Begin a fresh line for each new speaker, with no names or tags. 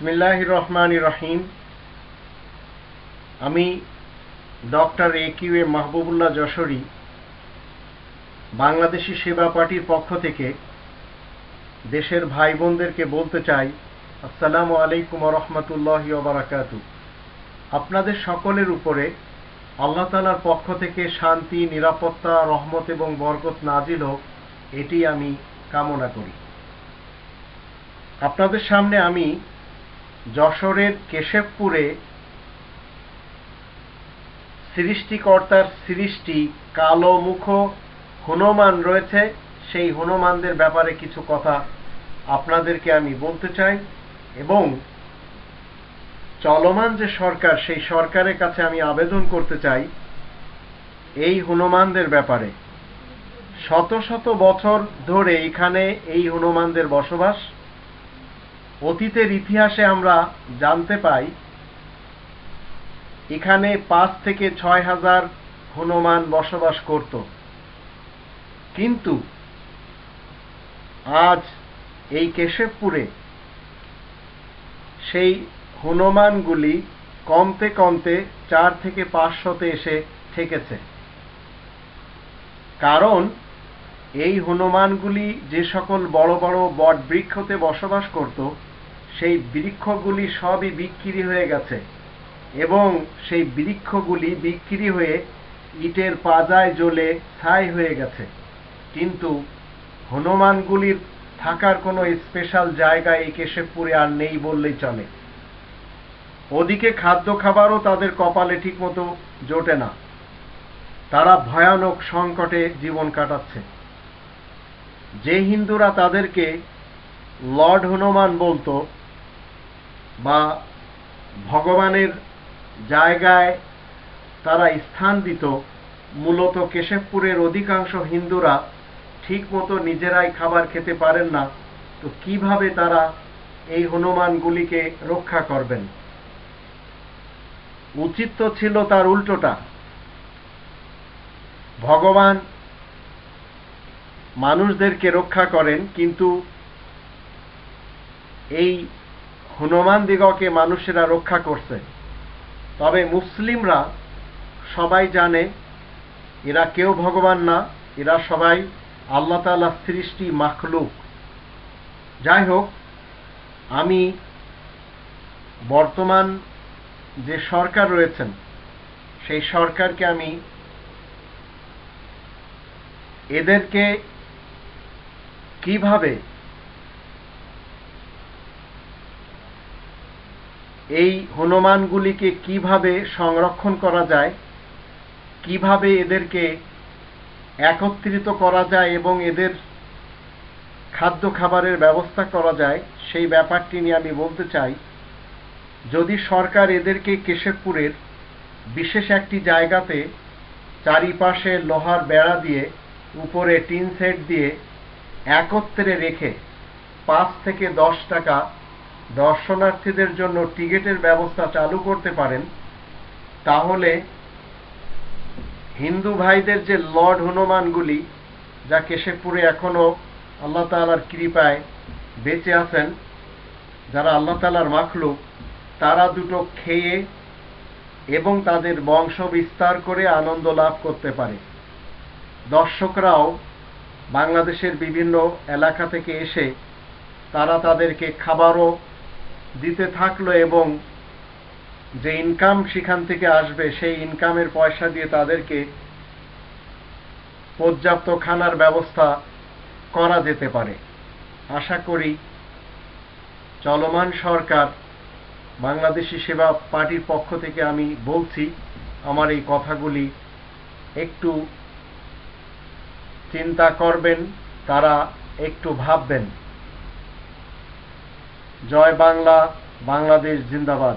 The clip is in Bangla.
বিসমিল্লাহ রহমান রহিম। আমি doctor A Q A Mahbubullah Jashori, Bangladeshi Seba পার্টির পক্ষ থেকে দেশের ভাই বোনদেরকে বলতে চাই, আসসালামু আলাইকুম রহমতুল্লাহ বারাকাতু আপনাদের সকলের উপরে আল্লাহ তালার পক্ষ থেকে শান্তি, নিরাপত্তা, রহমত এবং বরকত নাজিল হোক, এটি আমি কামনা করি। আপনাদের সামনে আমি যশোরের কেশবপুরে সৃষ্টিকর্তার সৃষ্টি কালো মুখ হনুমান রয়েছে। সেই হনুমানদের ব্যাপারে কিছু কথা আপনাদেরকে আমি বলতে চাই এবং চলমান যে সরকার, সেই সরকারের কাছে আমি আবেদন করতে চাই এই হনুমানদের ব্যাপারে। শত শত বছর ধরে এখানে এই হনুমানদের বসবাস অতীতের ইতিহাসে আমরা জানতে পাই, এখানে পাঁচ থেকে ছয় হাজার হনুমান বসবাস করত। কিন্তু আজ এই কেশবপুরে সেই হনুমানগুলি কমতে কমতে চার থেকে পাঁচশোতে এসে ঠেকেছে। কারণ এই হনুমানগুলি যে সকল বড় বড় বট বৃক্ষতে বসবাস করত সেই বৃক্ষগুলি সবই বিক্রি হয়ে গেছে এবং সেই বৃক্ষগুলি বিক্রি হয়ে ইটের পাজায় জ্বলে ছাই হয়ে গেছে। কিন্তু হনুমানগুলির থাকার কোনো স্পেশাল জায়গা এই কেশবপুরে আর নেই বললেই চলে। ওদিকে খাদ্য খাবারও তাদের কপালে ঠিকমতো জোটে না। তারা ভয়ানক সংকটে জীবন কাটাচ্ছে। যে হিন্দুরা তাদেরকে লর্ড হনুমান বলতো বা ভগবানের জায়গায় তারা স্থান দিত, মূলত কেশবপুরের অধিকাংশ হিন্দুরা ঠিকমতো নিজেরাই খাবার খেতে পারেন না। তো কীভাবে তারা এই হনুমানগুলিকে রক্ষা করবেন? উচিত তো ছিল তার উল্টোটা। ভগবান মানুষদেরকে রক্ষা করেন, কিন্তু এই হনুমান দিগকে মানুষেরা রক্ষা করছে। তবে মুসলিমরা সবাই জানে, এরা কেউ ভগবান না, এরা সবাই আল্লাহ তালা সৃষ্টি মাখলুক। যাই হোক, আমি বর্তমান যে সরকার রয়েছেন, সেই সরকারকে আমি এদেরকে কীভাবে এই হনুমানগুলিকে কীভাবে সংরক্ষণ করা যায়, কীভাবে এদেরকে একত্রিত করা যায় এবং এদের খাদ্য খাবারের ব্যবস্থা করা যায়, সেই ব্যাপারটি নিয়ে আমি বলতে চাই। যদি সরকার এদেরকে কেশবপুরের বিশেষ একটি জায়গাতে চারিপাশে লোহার বেড়া দিয়ে, উপরে টিন সেট দিয়ে একত্রে রেখে পাঁচ থেকে দশ টাকা দর্শনার্থীদের জন্য টিকিটের ব্যবস্থা চালু করতে পারেন, তাহলে হিন্দু ভাইদের যে লর্ড হনুমানগুলি, যা কেশবপুরে এখনও আল্লাহ তালার কৃপায় বেঁচে আছেন, যারা আল্লাহ তালার মাখলুক, তারা দুটো খেয়ে এবং তাদের বংশ বিস্তার করে আনন্দ লাভ করতে পারে। দর্শকরাও বাংলাদেশের বিভিন্ন এলাকা থেকে এসে তারা তাদেরকে খাবারও দিতে থাকল এবং যে ইনকাম সেখান থেকে আসবে, সেই ইনকামের পয়সা দিয়ে তাদেরকে পর্যাপ্ত খানার ব্যবস্থা করা যেতে পারে। আশা করি চলমান সরকার বাংলাদেশি সেবা পার্টির পক্ষ থেকে আমি বলছি, আমার এই কথাগুলি একটু চিন্তা করবেন, তারা একটু ভাববেন। জয় বাংলা বাংলাদেশ জিন্দাবাদ।